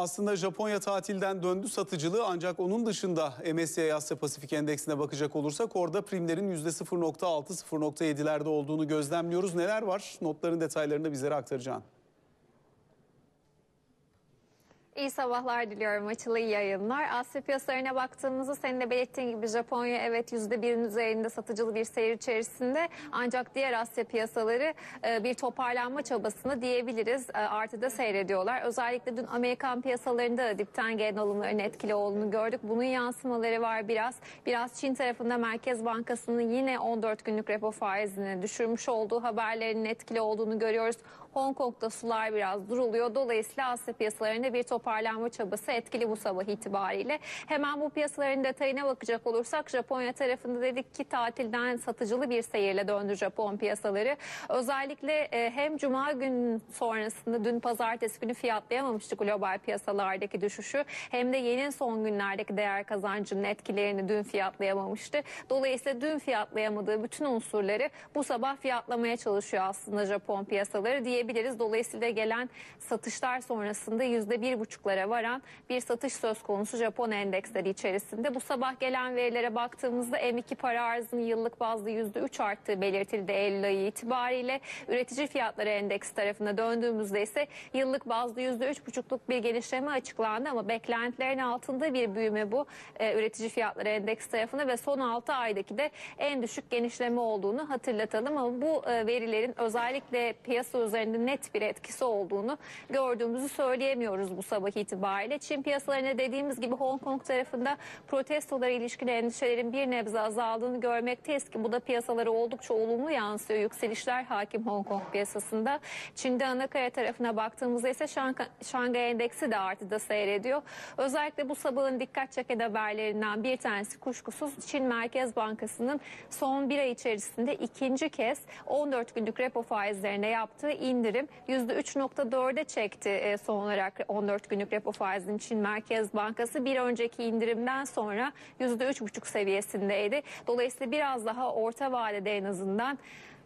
Aslında Japonya tatilden döndü satıcılığı ancak onun dışında MSCI Asya Pasifik Endeksine bakacak olursak orada primlerin %0.6-0.7'lerde olduğunu gözlemliyoruz. Neler var? Notların detaylarını bizlere aktaracaksın. İyi sabahlar diliyorum. Açılı yayınlar. Asya piyasalarına baktığımızda senin de belirttiğin gibi Japonya evet %1'in üzerinde satıcılı bir seyir içerisinde. Ancak diğer Asya piyasaları e, bir toparlanma çabasını diyebiliriz. E, Artıda seyrediyorlar. Özellikle dün Amerikan piyasalarında da dipten gelen alımların etkili olduğunu gördük. Bunun yansımaları var biraz. Biraz Çin tarafında Merkez Bankası'nın yine 14 günlük repo faizini düşürmüş olduğu haberlerinin etkili olduğunu görüyoruz. Hong Kong'da sular biraz duruluyor. Dolayısıyla Asya piyasalarında bir toparlanma çabası etkili bu sabah itibariyle. Hemen bu piyasaların detayına bakacak olursak Japonya tarafında dedik ki tatilden satıcılı bir seyirle döndü Japon piyasaları. Özellikle e, hem cuma gün sonrasında dün pazartesi günü fiyatlayamamıştık global piyasalardaki düşüşü hem de yeni son günlerdeki değer kazancının etkilerini dün fiyatlayamamıştı. Dolayısıyla dün fiyatlayamadığı bütün unsurları bu sabah fiyatlamaya çalışıyor aslında Japon piyasaları diyebiliriz. Dolayısıyla gelen satışlar sonrasında yüzde bir buçuklara varan bir satış söz konusu Japon endeksleri içerisinde. Bu sabah gelen verilere baktığımızda M2 para arzının yıllık bazda yüzde üç arttığı belirtildi Eylül ayı itibariyle. Üretici fiyatları endeks tarafına döndüğümüzde ise yıllık bazda yüzde üç buçukluk bir genişleme açıklandı ama beklentilerin altında bir büyüme bu e, üretici fiyatları endeks tarafında ve son 6 aydaki de en düşük genişleme olduğunu hatırlatalım ama bu e, verilerin özellikle piyasa üzerinde net bir etkisi olduğunu gördüğümüzü söyleyemiyoruz bu sabah itibariyle. Çin piyasalarına dediğimiz gibi Hong Kong tarafında protestolara ilişkin endişelerin bir nebze azaldığını görmekteyiz ki bu da piyasalara oldukça olumlu yansıyor. Yükselişler hakim Hong Kong piyasasında. Çin'de anakaya tarafına baktığımızda ise Şangay, Endeksi de artıda seyrediyor. Özellikle bu sabahın dikkat çeken haberlerinden bir tanesi kuşkusuz Çin Merkez Bankası'nın son bir ay içerisinde ikinci kez 14 günlük repo faizlerine yaptığı indirim %3.4'e çekti e, son olarak 14 günlük repo faizinin Çin Merkez Bankası bir önceki indirimden sonra %3.5 seviyesindeydi. Dolayısıyla biraz daha orta vadede en azından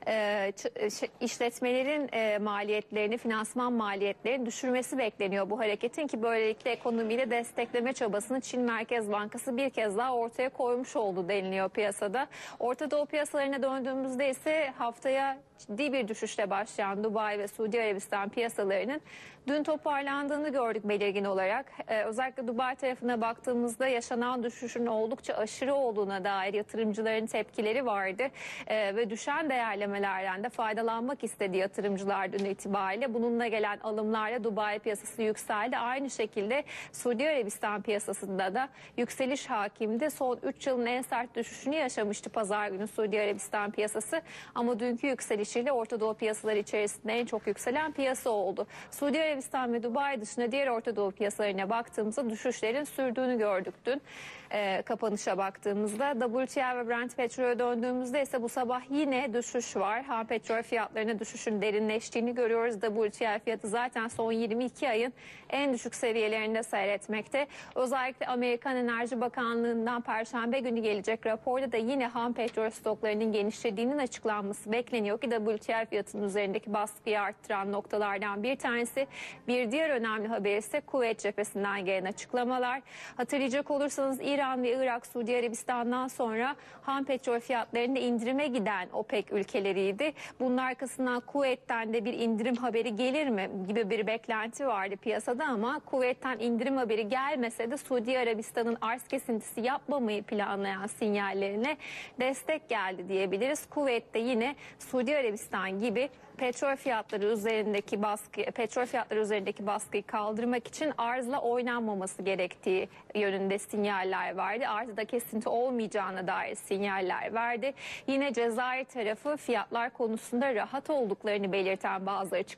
e, ç- şey- işletmelerin e, maliyetlerini, finansman maliyetlerini düşürmesi bekleniyor bu hareketin ki böylelikle ekonomiyle destekleme çabasını Çin Merkez Bankası bir kez daha ortaya koymuş oldu deniliyor piyasada. Orta Doğu piyasalarına döndüğümüzde ise haftaya ciddi bir düşüşle başlayan Dubai ve Suudi Arabistan piyasalarının dün toparlandığını gördük belirgin olarak. Ee, özellikle Dubai tarafına baktığımızda yaşanan düşüşün oldukça aşırı olduğuna dair yatırımcıların tepkileri vardı. Ee, ve düşen değerlemelerden de faydalanmak istedi yatırımcılar dün itibariyle. Bununla gelen alımlarla Dubai piyasası yükseldi. Aynı şekilde Suudi Arabistan piyasasında da yükseliş hakimdi. Son 3 yılın en sert düşüşünü yaşamıştı pazar günü Suudi Arabistan piyasası. Ama dünkü yükselişiyle Orta Doğu piyasaları içerisinde en çok yükselen piyasa oldu. Suudi Arabistan ve Dubai dışında diğer Orta Doğu piyasalarına baktığımızda düşüşlerin sürdüğünü gördük dün. Ee, kapanışa baktığımızda WTI ve Brent petrole döndüğümüzde ise bu sabah yine düşüş var. Ham petrol fiyatlarına düşüşün derinleştiğini görüyoruz. WTI fiyatı zaten son 22 ayın en düşük seviyelerinde seyretmekte. Özellikle Amerikan Enerji Bakanlığı'ndan Perşembe günü gelecek raporda da yine ham petrol stoklarının genişlediğinin açıklanması bekleniyor ki WTI fiyatının üzerindeki baskıyı arttıran noktalardan bir tanesi. Bir diğer önemli haber ise Kuveyt cephesinden gelen açıklamalar. Hatırlayacak olursanız İran ve Irak, Suudi Arabistan'dan sonra ham petrol fiyatlarında indirime giden OPEC ülkeleriydi. Bunun arkasından Kuveyt'ten de bir indirim haberi gelir mi gibi bir beklenti vardı piyasada ama Kuveyt'ten indirim haberi gelmese de Suudi Arabistan'ın arz kesintisi yapmamayı planlayan sinyallerine destek geldi diyebiliriz. Kuveyt'te yine Suudi Arabistan gibi petrol fiyatları üzerindeki baskı petrol fiyatları üzerindeki baskıyı kaldırmak için arzla oynanmaması gerektiği yönünde sinyaller verdi. Arzda kesinti olmayacağına dair sinyaller verdi. Yine Cezayir tarafı fiyatlar konusunda rahat olduklarını belirten bazı açıklamalar